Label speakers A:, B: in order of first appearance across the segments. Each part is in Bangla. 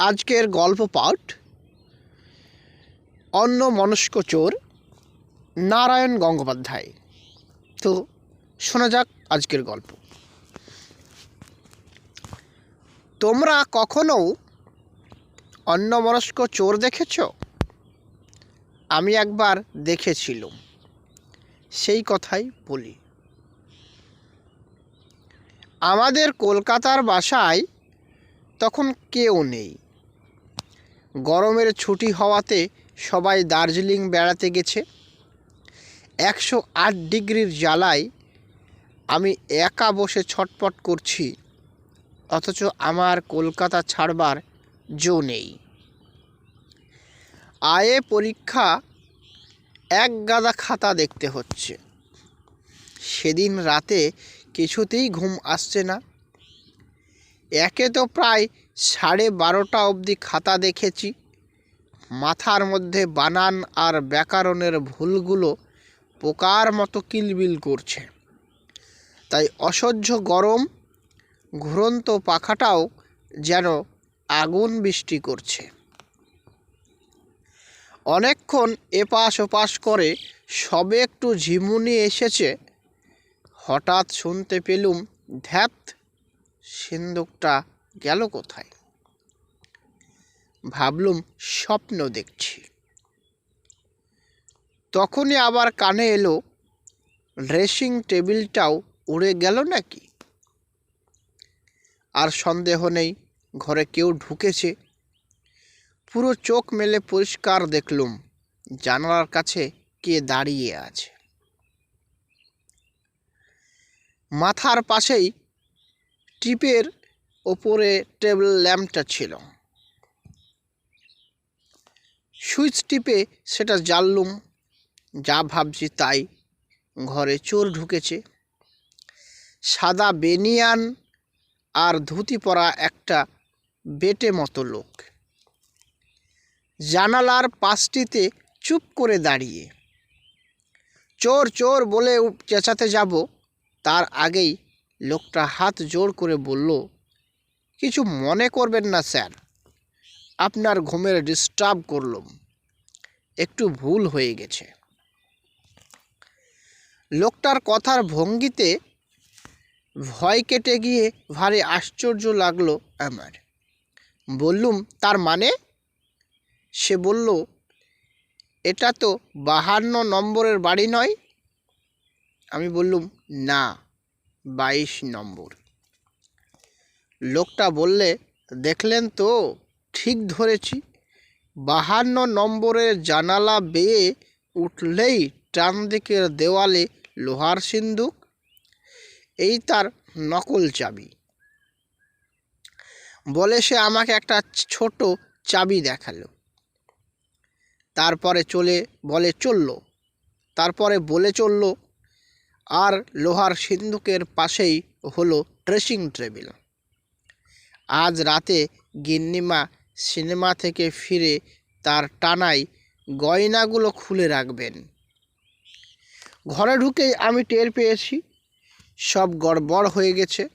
A: আজকের গল্প পাঠ অন্য মনস্ক চোর, নারায়ণ গঙ্গোপাধ্যায়। তো শোনা যাক আজকের গল্প। তোমরা কখনো অন্য মনস্ক চোর দেখেছ? আমি একবার দেখেছিলাম। সেই কথাই বলি। আমাদের কলকাতার বাসায় তখন কেউ নেই। গরমের ছুটি হওয়াতে সবাই দার্জিলিং বেড়াতে গেছে। একশো আট ডিগ্রির জ্বালায় আমি একা বসে ছটপট করছি, অথচ আমার কলকাতা ছাড়বার জো নেই। আয়ে পরীক্ষা, এক গাদা খাতা দেখতে হচ্ছে। সেদিন রাতে কিছুতেই ঘুম আসছে না। একে তো প্রায় সাড়ে বারোটা অবধি খাতা দেখেছি। মাথার মধ্যে বানান আর ব্যাকরণের ভুলগুলো পোকার মতো কিলবিল করছে। তাই অসহ্য গরম, ঘুরন্ত পাখাটাও যেন আগুন বৃষ্টি করছে। অনেকক্ষণ এপাশ ওপাশ করে সবে একটু ঝিমুনি এসেছে। হঠাৎ শুনতে পেলুম, ধ্যাত, সিন্দুকটা গেল কোথায়? ভাবলুম স্বপ্ন দেখছি। তখনই আবার কানে এলো ড্রেসিং টেবিলটাও উড়ে গেল নাকি? আর সন্দেহ নেই, ঘরে কেউ ঢুকেছে। পুরো চোখ মেলে পরিষ্কার দেখলুম, জানালার কাছে কে দাঁড়িয়ে আছে। মাথার পাশেই টিপের ওপরে টেবিল ল্যাম্পটা ছিল। সুইচ টিপে সেটা জ্বাললুম, যা ভাবছি তাই ঘরে চোর ঢুকেছে। সাদা বেনিয়ান আর ধুতি পরা একটা বেটে মতো লোক। জানালার পাশটিতে চুপ করে দাঁড়িয়ে। চোর চোর বলে চেঁচাতে যাব। তার আগেই লোকটা হাত জোর করে বলল কিছু মনে করবেন না, স্যার। আপনার ঘুমের ডিস্টার্ব করলাম। একটু ভুল হয়ে গেছে। লোকটার কথার ভঙ্গিতে ভয় কেটে গিয়ে ভারী আশ্চর্য লাগল আমার। বললুম, তার মানে? সে বলল, এটা তো বাহান্ন নম্বরের বাড়ি নয়? আমি বললুম, না, বাইশ নম্বর। লোকটা বললে, দেখলেন তো, ঠিক ধরেছি। বাহান্ন নম্বরের জানালা বেয়ে উঠলেই টান দিকের দেওয়ালে লোহার সিন্দুক, এই তার নকল চাবি। বলে সে আমাকে একটা ছোট চাবি দেখাল। তারপরে চলে, বলে, চলল। তারপরে বলে চলল, আর লোহার সিন্দুকের পাশেই হলো ড্রেসিং টেবিল। আজ রাতে গিন্নিমা সিনেমা থেকে ফিরে তার টানায় গয়নাগুলো খুলে রাখবেন। ঘরে ঢুকেই আমি টের পেয়েছি, সব গড়বড় হয়ে গেছে।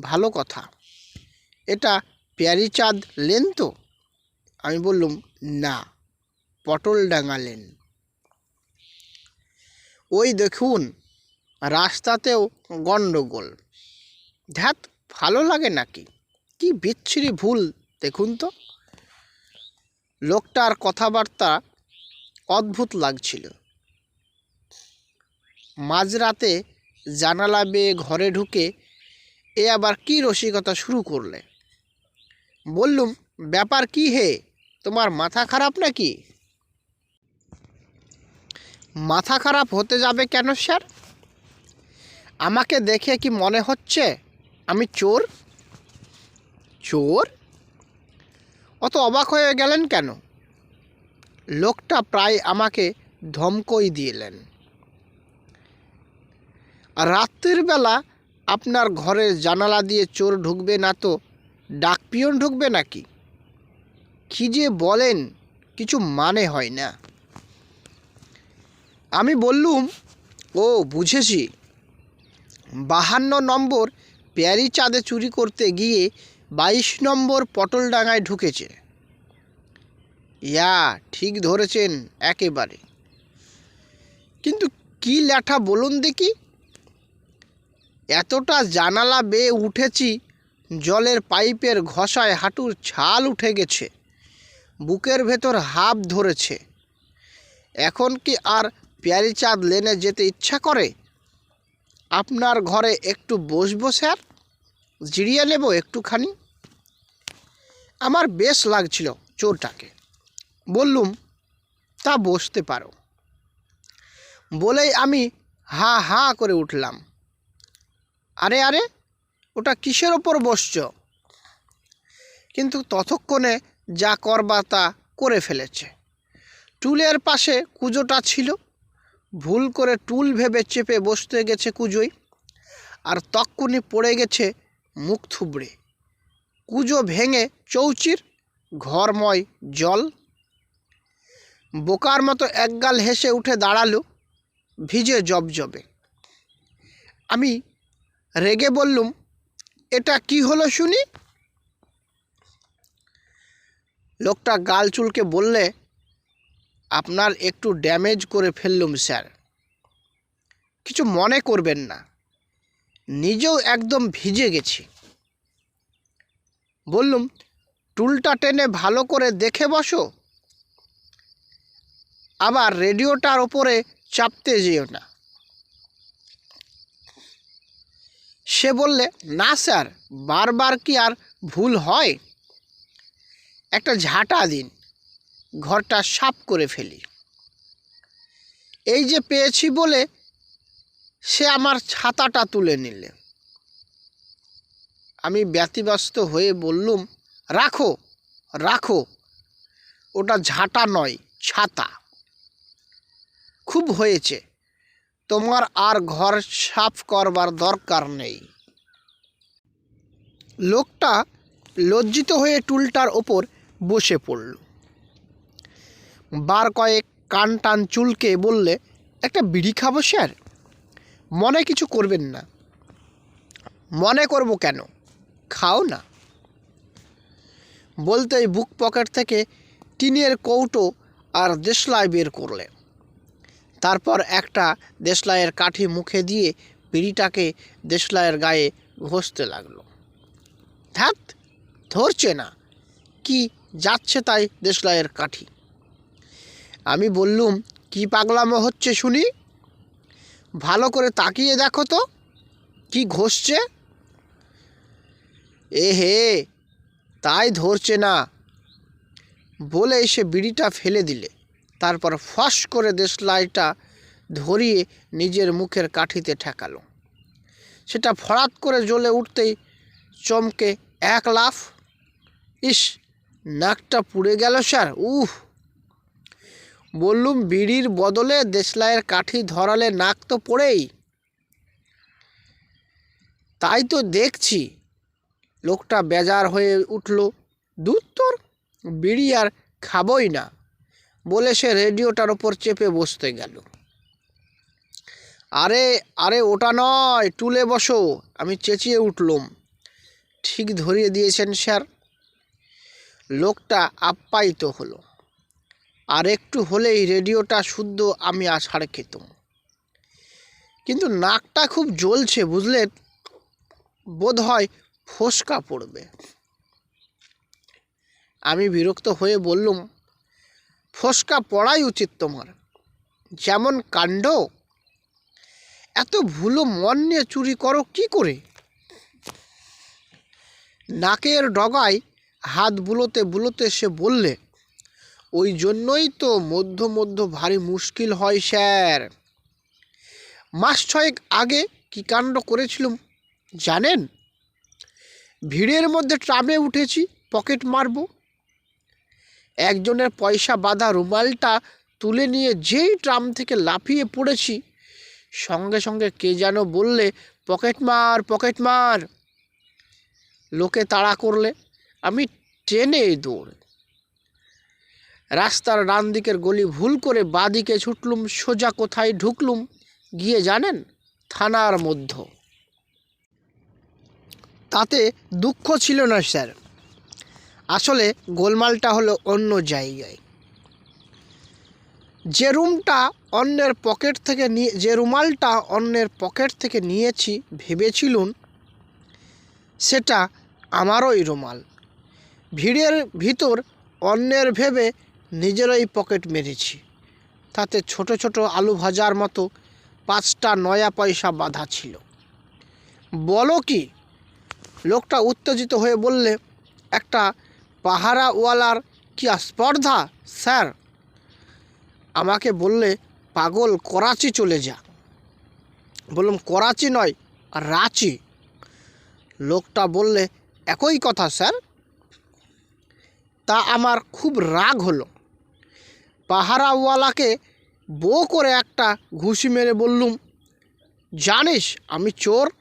A: ভালো কথা। এটা প্যারিচাঁদ লেন তো? আমি বললুম, না, পটল ডাঙা লেন। ওই দেখুন, রাস্তাতেও গণ্ডগোল। ধ্যাত, ভালো লাগে নাকি? কি বিচ্ছিরি ভুল, দেখুন তো। লোকটার কথাবার্তা অদ্ভুত লাগছিল। মাঝরাতে জানালা বেয়ে ঘরে ঢুকে এ আবার কি রসিকতা শুরু করলে? বললুম, ব্যাপার কি হে? তোমার মাথা খারাপ নাকি? মাথা খারাপ হতে যাবে কেন, স্যার? আমাকে দেখে কি মনে হচ্ছে? আমি চোর? চোর? অত অবাক হয়ে গেলেন কেন? লোকটা প্রায় আমাকে ধমকই দিলেন। রাত্রির বেলা আপনার ঘরের জানালা দিয়ে চোর ঢুকবে না তো ডাকপিয়ন ঢুকবে নাকি? কী যে বলেন, কিছু মানে হয় না। আমি বললুম, ও, বুঝেছি। বাহান্ন নম্বর প্যারি চাঁদে চুরি করতে গিয়ে বাইশ নম্বর পটলডাঙায় ঢুকেছে। ইয়া, ঠিক ধরেছেন একেবারে। কিন্তু কি ল্যাঠা বলুন দেখি। এতটা জানালা বেয়ে উঠেছি, জলের পাইপের ঘষায় হাঁটুর ছাল উঠে গেছে, বুকের ভেতর হাফ ধরেছে। এখন কি আর প্যারিচাঁদ লেনে যেতে ইচ্ছা করে? আপনার ঘরে একটু বসবো, স্যার? জিরিয়ে নেব একটুখানি। আমার বেশ লাগছিল চোরটাকে। বললুম, তা বসতে পারো। বলেই আমি হা হা করে উঠলাম। আরে আরে, ওটা কিসের ওপর বসছ? কিন্তু ততক্ষণে যা করবা তা করে ফেলেছে। টুলের পাশে কুজোটা ছিল। ভুল করে টুল ভেবে চেপে বসতে গেছে কুজোই। আর তক্ষুনি পড়ে গেছে মুখ থুবড়ে। কুজো ভেঙে চৌচির ঘরময় জল। বোকার মতো একগাল হেসে উঠে দাঁড়াল, ভিজে জবজবে। আমি রেগে বললুম, এটা কি হলো শুনি? লোকটা গাল চুলকে বললে, আপনার একটু ড্যামেজ করে ফেললুম, স্যার। কিছু মনে করবেন না। নিজেও একদম ভিজে গেছি। বললুম, টুলটা টেনে ভালো করে দেখে বসো। আবার রেডিওটার ওপরে চাপতে যেও না। সে বললে, না স্যার, বারবার কি আর ভুল হয়? একটা ঝাঁটা দিন, ঘরটা সাফ করে ফেলি। এই যে পেয়েছি বলে সে আমার ছাতাটা তুলে নিলে। আমি ব্যতিব্যস্ত হয়ে বললুম, রাখো রাখো, ওটা ঝাঁটা নয়, ছাতা। খুব হয়েছে, তোমার আর ঘর সাফ করবার দরকার নেই। লোকটা লজ্জিত হয়ে টুলটার ওপর বসে পড়ল। বার কয়েক কান টান চুলকে বললে, একটা বিড়ি খাব, স্যার? মনে কিছু করবেন না। মনে করব কেন? খাও না। বলতেই বুক পকেট থেকে টিনের কৌটো আর দেশলাই বের করলেন। তারপর একটা দেশলাইয়ের কাঠি মুখে দিয়ে বিড়িটাকে দেশলাইয়ের গায়ে ঘষতে লাগল। ধ্যাত ধরছে না। কি যাচ্ছে তাই দেশলাইয়ের কাঠি? আমি বললুম, কি পাগলামো হচ্ছে শুনি? ভালো করে তাকিয়ে দেখো তো, কি ঘষছে? এ হে তাই ধরছে না। বলে এসে বিড়িটা ফেলে দিলে। তারপর ফস করে দেশলাইটা ধরিয়ে নিজের মুখের কাঠিতে ঠেকালো। সেটা ফরাত করে জ্বলে উঠতেই চমকে এক লাফ, ইস, নাকটা পুড়ে গেল স্যার, উহ! বললুম, বিড়ির বদলে দেশলাইয়ের কাঠি ধরালে নাক তো পড়েই। তাই তো দেখছি, লোকটা বেজার হয়ে উঠল দূর তোর? বিড়ি আর খাবই না। বলে সে রেডিওটার ওপর চেপে বসতে গেল। আরে আরে ওটা নয়, টুলে বসো। আমি চেঁচিয়ে উঠলুম। ঠিক ধরিয়ে দিয়েছেন স্যার। লোকটা আপ্যায়িত হলো। আর একটু হলেই রেডিওটা শুদ্ধ, আমি আছাড় খেতাম কিন্তু নাকটা খুব জ্বলছে, বুঝলে? বোধ হয় ফোসকা পড়বে। আমি বিরক্ত হয়ে বললুম, ফোসকা পড়াই উচিত তোমার। যেমন কাণ্ড, এত ভুলো মন নিয়ে চুরি করো কি করে? নাকের ডগায় হাত বুলোতে বুলোতে সে বললে ওই জন্যই তো মধ্য মধ্য ভারী মুশকিল হয়, স্যার। মাস ছয়েক আগে কি কাণ্ড করেছিলাম, জানেন? ভিড়ের মধ্যে ট্রামে উঠেছি, পকেট মারবো। একজনের পয়সা বাঁধা রুমালটা তুলে নিয়ে যেই ট্রাম থেকে লাফিয়ে পড়েছি, সঙ্গে সঙ্গে কে যেন বললে, পকেট মার পকেট মার। লোকে তাড়া করলে, আমি ট্রেনে দৌড়। রাস্তার ডান দিকের গলি ভুল করে বাদিকে ছুটলুম, সোজা কোথায় ঢুকলুম, গিয়ে জানেন থানার মধ্য। তাতে দুঃখ ছিল না স্যার। আসলে গোলমালটা হলো অন্য জায়গায়। যে রুমটা অন্যের পকেট থেকে নিয়ে, যে রুমালটা অন্যের পকেট থেকে নিয়েছি ভেবেছিলুন সেটা আমারই রুমাল। ভিড়ের ভিতর অন্যের ভেবে নিজেরই পকেট মেরেছি। তাতে ছোট ছোট আলু ভাজার মতো পাঁচটা নয়া পয়সা বাঁধা ছিল। বলো কি? লোকটা উত্তেজিত হয়ে বললে, একটা পাহারাওয়ালার কি স্পর্ধা স্যার? আমাকে বললে, পাগল, করাচি চলে যা। বললাম, করাচি নয়, রাঁচি। লোকটা বললে, একই কথা, স্যার। তা আমার খুব রাগ হলো। পাহারাওয়ালাকে বো করে একটা ঘুষি মেরে বললুম, জানিস আমি চোর?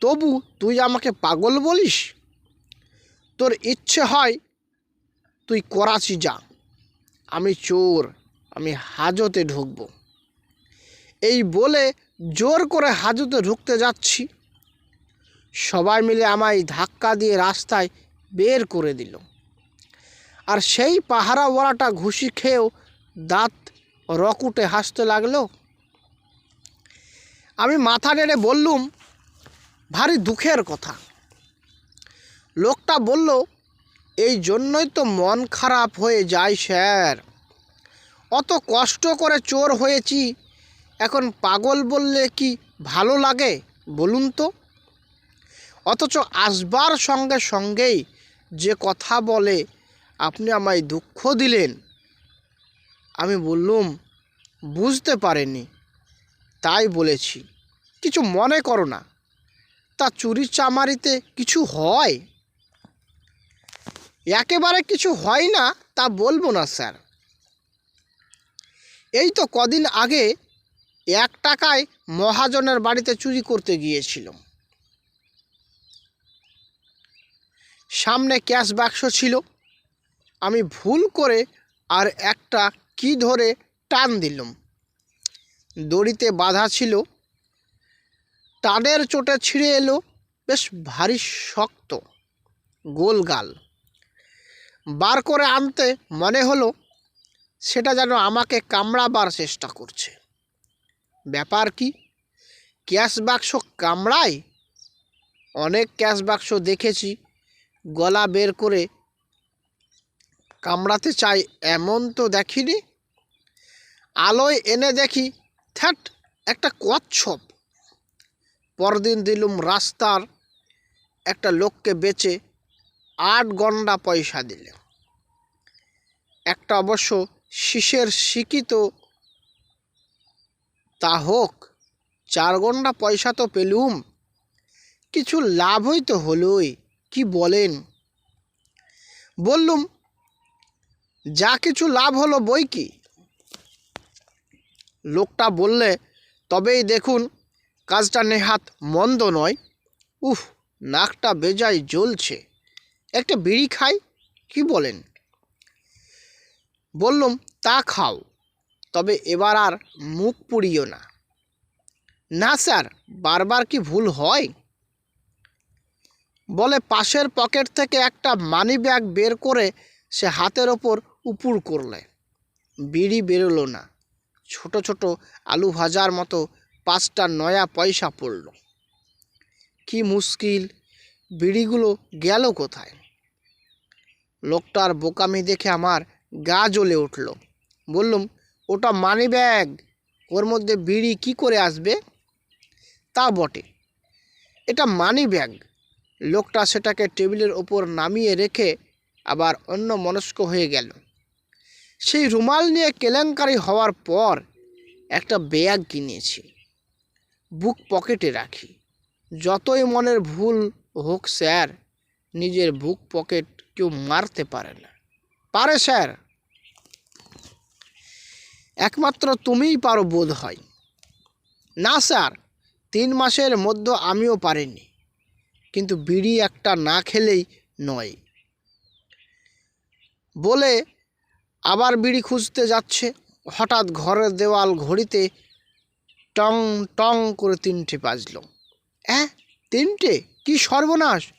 A: তবু তুই আমাকে পাগল বলিস? তোর ইচ্ছে হয় তুই করাচি যা। আমি চোর, আমি হাজতে ঢুকবো। এই বলে জোর করে হাজতে ঢুকতে যাচ্ছি। সবাই মিলে আমায় ধাক্কা দিয়ে রাস্তায় বের করে দিল। আর সেই পাহারাওয়ালাটা ঘুষি খেয়েও দাঁত রকুটে হাসতে লাগল। আমি মাথা নেড়ে বললুম, ভারী দুঃখের কথা। লোকটা বলল, এই জন্যই তো মন খারাপ হয়ে যায়, স্যার। অত কষ্ট করে চোর হয়েছি, এখন পাগল বললে কি ভালো লাগে, বলুন তো? অথচ আসবার সঙ্গে সঙ্গেই যে কথা বলে আপনি আমায় দুঃখ দিলেন। আমি বললুম, বুঝতে পারেনি তাই বলেছি, কিছু মনে করো না। তা চুরি চামারিতে কিছু হয়? একেবারে কিছু হয় না, তা বলব না, স্যার। এই তো কদিন আগে এক টাকায় মহাজনের বাড়িতে চুরি করতে গিয়েছিলাম। সামনে ক্যাশ বাক্স ছিল। আমি ভুল করে আর একটা কি ধরে টান দিলাম। দড়িতে বাঁধা ছিল। টানের চোটে ছিঁড়ে এলো। বেশ ভারী শক্ত, গোল গাল। বার করে আনতে মনে হলো সেটা যেন আমাকে কামড়াবার চেষ্টা করছে। ব্যাপার কি? ক্যাশ বাক্স কামড়ায়? অনেক ক্যাশ বাক্স দেখেছি। গলা বের করে কামড়াতে চাই, এমন তো দেখিনি। আলোয় এনে দেখি থ্যাট একটা কচ্ছপ। পরদিন দিলুম রাস্তার একটা লোককে বেচে আট গন্ডা পয়সা দিলে একটা অবশ্য শীষের শিক্ষিত। তা হোক, চার গন্ডা পয়সা তো পেলুম। কিছু লাভই তো হলোই, কি বলেন? বললুম যা কিছু লাভ হলো বই কি? লোকটা বললে, তবেই দেখুন, কাজটা নেহাত মন্দ নয়। উফ, নাকটা বেজায় জ্বলছে। একটা বিড়ি খাই? কি বলেন? বললুম, তা খাও, তবে এবার আর মুখ পুড়িও না। না স্যার, বারবার কি ভুল হয়? বলে পাশের পকেট থেকে একটা মানি ব্যাগ বের করে সে হাতের ওপর উপুর করলে। বিড়ি বেরোলো না। ছোট ছোট আলু ভাজার মতো পাঁচটা নয়া পয়সা পড়ল। কি মুশকিল, বিড়িগুলো গেল কোথায়? লোকটার বোকামি দেখে আমার গা জ্বলে উঠল। বললুম, ওটা মানি ব্যাগ ওর মধ্যে বিড়ি কি করে আসবে? তা বটে। এটা মানি ব্যাগ লোকটা সেটাকে টেবিলের ওপর নামিয়ে রেখে আবার অন্য মনস্ক হয়ে গেল। সেই রুমাল নিয়ে কেলেঙ্কারি হওয়ার পর একটা ব্যাগ কিনেছি। বুক পকেটে রাখি। যতই মনের ভুল হোক স্যার, নিজের বুক পকেট কেউ মারতে পারে না। পারে স্যার। একমাত্র তুমিই পারো বোধ হয়। না স্যার, তিন মাসের মধ্যে আমিও পারিনি। কিন্তু বিড়ি একটা না খেলেই নয়। বলে আবার বিড়ি খুঁজতে যাচ্ছে। হঠাৎ ঘরের দেওয়াল ঘড়িতে টং টং করে তিনটে বাজল। হ্যাঁ তিনটে? কি সর্বনাশ?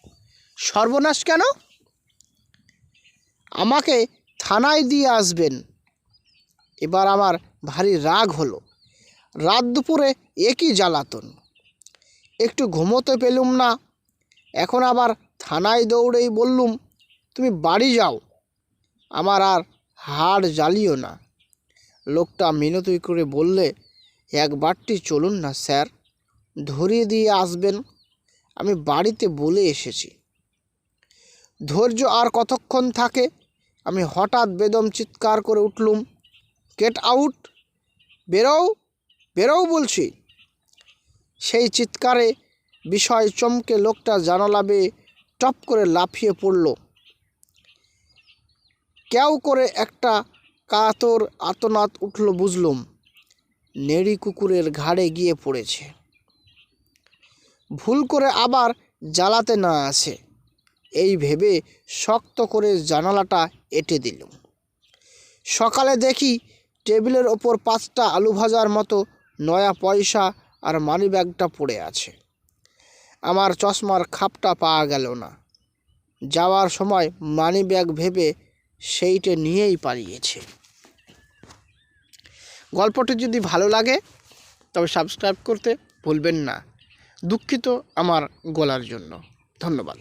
A: সর্বনাশ কেন? আমাকে থানায় দিয়ে আসবেন। এবার আমার ভারী রাগ হলো। রাত দুপুরে একই জ্বালাতন। একটু ঘুমোতে পেলুম না। এখন আবার থানায় দৌড়েই বললুম, তুমি বাড়ি যাও। আমার আর হাড় জ্বালিও না। লোকটা মিনতি করে বললে একবারটি চলুন না, স্যার। ধরিয়ে দিয়ে আসবেন। আমি বাড়িতে বলে এসেছি। ধৈর্য আর কতক্ষণ থাকে? আমি হঠাৎ বেদম চিৎকার করে উঠলুম, গেট আউট! বেরোও! বেরোও বলছি! সেই চিৎকারে বিষয় চমকে লোকটা জানালা বেয়ে টপ করে লাফিয়ে পড়ল। কেউ করে একটা কাতর আতনাত উঠল বুঝলুম। নেড়ি কুকুরের ঘাড়ে গিয়ে পড়েছে। ভুল করে আবার জ্বালাতে না আসে। এই ভেবে শক্ত করে জানালাটা এঁটে দিলুম। সকালে দেখি টেবিলের ওপর পাঁচটা আলু ভাজার মতো নয়া পয়সা আর মানি ব্যাগটা পড়ে আছে। আমার চশমার খাপটা পাওয়া গেল না। যাওয়ার সময় মানি ব্যাগ ভেবে সেইটে নিয়েই পালিয়েছে। গল্পটি যদি ভালো লাগে, তবে সাবস্ক্রাইব করতে ভুলবেন না। দুঃখিত আমার গলার জন্য। ধন্যবাদ।